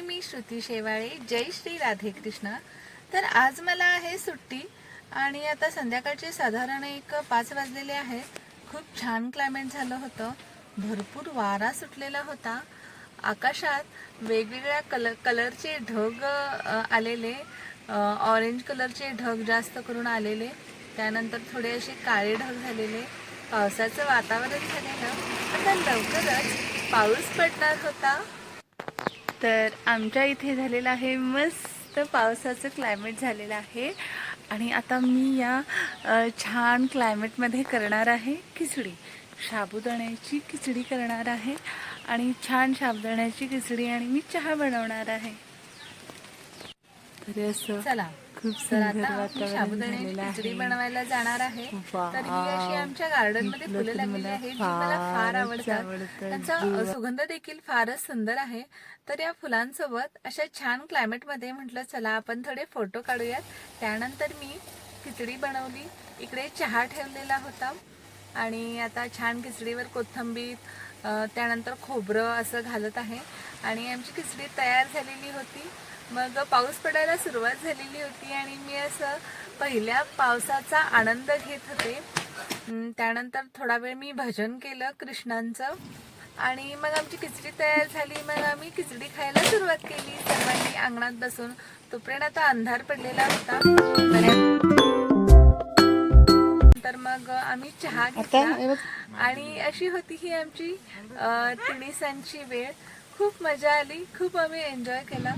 मी श्रुती शेवाळे. जय श्री राधे कृष्ण. तर आज मला आहे सुट्टी आणि आता संध्याकाळचे साधारण एक पाच वाजलेले आहे. खूप छान क्लायमेट झालं होतं. भरपूर वारा सुटलेला होता. आकाशात वेगवेगळ्या कलर कलरचे ढग आलेले. ऑरेंज कलरचे ढग जास्त करून आलेले. त्यानंतर थोडे असे काळे ढग झालेले. पावसाचं वातावरण झालेलं. आता लवकरच पाऊस पडणार होता. तर आमच्या इथे झालेलं आहे मस्त पावसाचं क्लायमेट झालेलं आहे. आणि आता मी या छान क्लायमेटमध्ये करणार आहे खिचडी. साबुदाण्याची खिचडी करणार आहे आणि छान साबुदाण्याची खिचडी आणि मी चहा बनवणार आहे. तरी असं चला. खूप सुंदर खिचडी. बनवायला जाणार आहे. तर ही अशी आमच्या गार्डनमध्ये फुलं लागलेली आहेत जी मला फार आवडतात. त्यांचा सुगंध देखील फारच सुंदर आहे. तर या फुलांसोबत अशा छान क्लायमेटमध्ये म्हटलं चला आपण थोडे फोटो काढूयात. त्यानंतर मी खिचडी बनवली. इकडे चहा ठेवलेला होता. आणि आता छान खिचडीवर कोथिंबीर त्यानंतर खोबरं असं घालत आहे. आणि आमची खिचडी तयार झालेली होती. मग पाऊस पडायला सुरुवात झालेली होती आणि मी असं पहिल्या पावसाचा आनंद घेत होते. त्यानंतर थोडा वेळ मी भजन केलं कृष्णांचं. आणि मग आमची खिचडी तयार झाली. मग आम्ही खिचडी खायला सुरुवात केली. सर्वांनी अंगणात बसून तोपर्यंत आता अंधार पडलेला होता. तर मग आम्ही चहा घेतला. आणि अशी होती ही आमची तिणीसांची वेळ. खूप मजा आली. खूप आम्ही एन्जॉय केला.